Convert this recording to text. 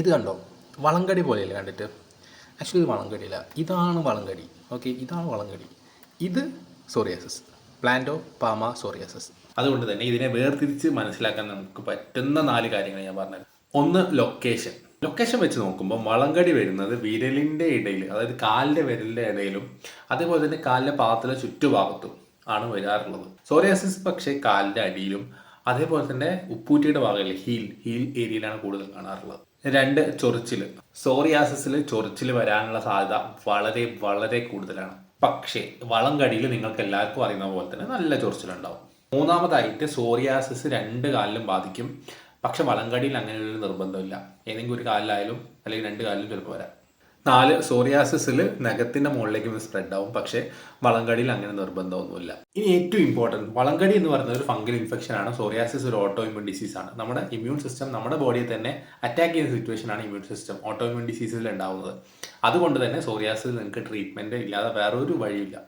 ഇത് കണ്ടോ? വളങ്കടി പോലെയല്ലേ കണ്ടിട്ട്? ആക്ച്വലി ഇത് വളങ്കടിയില്ല. ഇതാണ് വളങ്കടി. ഓക്കെ ഇതാണ് വളങ്കടി. ഇത് സോറിയാസിസ് പ്ലാന്റോ പാമ സോറിയാസിസ് അതുകൊണ്ട് തന്നെ ഇതിനെ വേർതിരിച്ച് മനസ്സിലാക്കാൻ നമുക്ക് പറ്റുന്ന നാല് കാര്യങ്ങൾ ഞാൻ പറഞ്ഞത്. ഒന്ന് ലൊക്കേഷൻ ലൊക്കേഷൻ വെച്ച് നോക്കുമ്പോൾ വളങ്കടി വരുന്നത് വിരലിന്റെ ഇടയിൽ അതായത് കാലിന്റെ വിരലിന്റെ ഇടയിലും അതേപോലെ തന്നെ കാലിന്റെ പാദത്തിലെ ചുറ്റുഭാഗത്തും ആണ് വരാറുള്ളത്. സോറിയാസിസ് പക്ഷേ കാലിന്റെ അടിയിലും അതേപോലെ തന്നെ ഉപ്പൂറ്റിയുടെ ഭാഗമില്ലേ ഹീൽ ഹീൽ ഏരിയയിലാണ് കൂടുതൽ കാണാറുള്ളത്. രണ്ട് ചൊറിച്ചിൽ സോറിയാസിൽ ചൊറിച്ചിൽ വരാനുള്ള സാധ്യത വളരെ വളരെ കൂടുതലാണ്. പക്ഷേ വളം കടിയിൽ നിങ്ങൾക്ക് എല്ലാവർക്കും അറിയുന്ന പോലെ തന്നെ നല്ല ചൊറിച്ചിലുണ്ടാവും. മൂന്നാമതായിട്ട് സോറിയാസിസ് രണ്ട് കാലിലും ബാധിക്കും. പക്ഷെ വളങ്കടിയിൽ അങ്ങനെ ഒരു നിർബന്ധമില്ല. ഏതെങ്കിലും ഒരു കാലിലായാലും അല്ലെങ്കിൽ രണ്ട് കാലിലും ചിലപ്പോൾ വരാം. നാല് സോറിയാസിസിൽ നഖത്തിന്റെ മുകളിലേക്ക് സ്പ്രെഡ് ആവും. പക്ഷേ വളങ്കടിയിൽ അങ്ങനെ നിർബന്ധമൊന്നുമില്ല. ഇനി ഏറ്റവും ഇമ്പോർട്ടന്റ് വളങ്കടി എന്ന് പറയുന്നത് ഒരു ഫംഗൽ ഇൻഫെക്ഷൻ ആണ്. സോറിയാസിസ് ഒരു ഓട്ടോ ഇമ്യൂൺ ഡിസീസ് ആണ്. നമ്മുടെ ഇമ്മ്യൂൺ സിസ്റ്റം നമ്മുടെ ബോഡിയെ തന്നെ അറ്റാക്ക് ചെയ്യുന്ന സിറ്റുവേഷൻ ആണ് ഇമ്മ്യൂൺ സിസ്റ്റം ഓട്ടോ ഇമ്യൂൺ ഡിസീസിൽ ഉണ്ടാവുന്നത്. അതുകൊണ്ട് തന്നെ സോറിയാസിൽ നിങ്ങൾക്ക് ട്രീറ്റ്മെന്റ് ഇല്ലാതെ വേറൊരു വഴിയില്ല.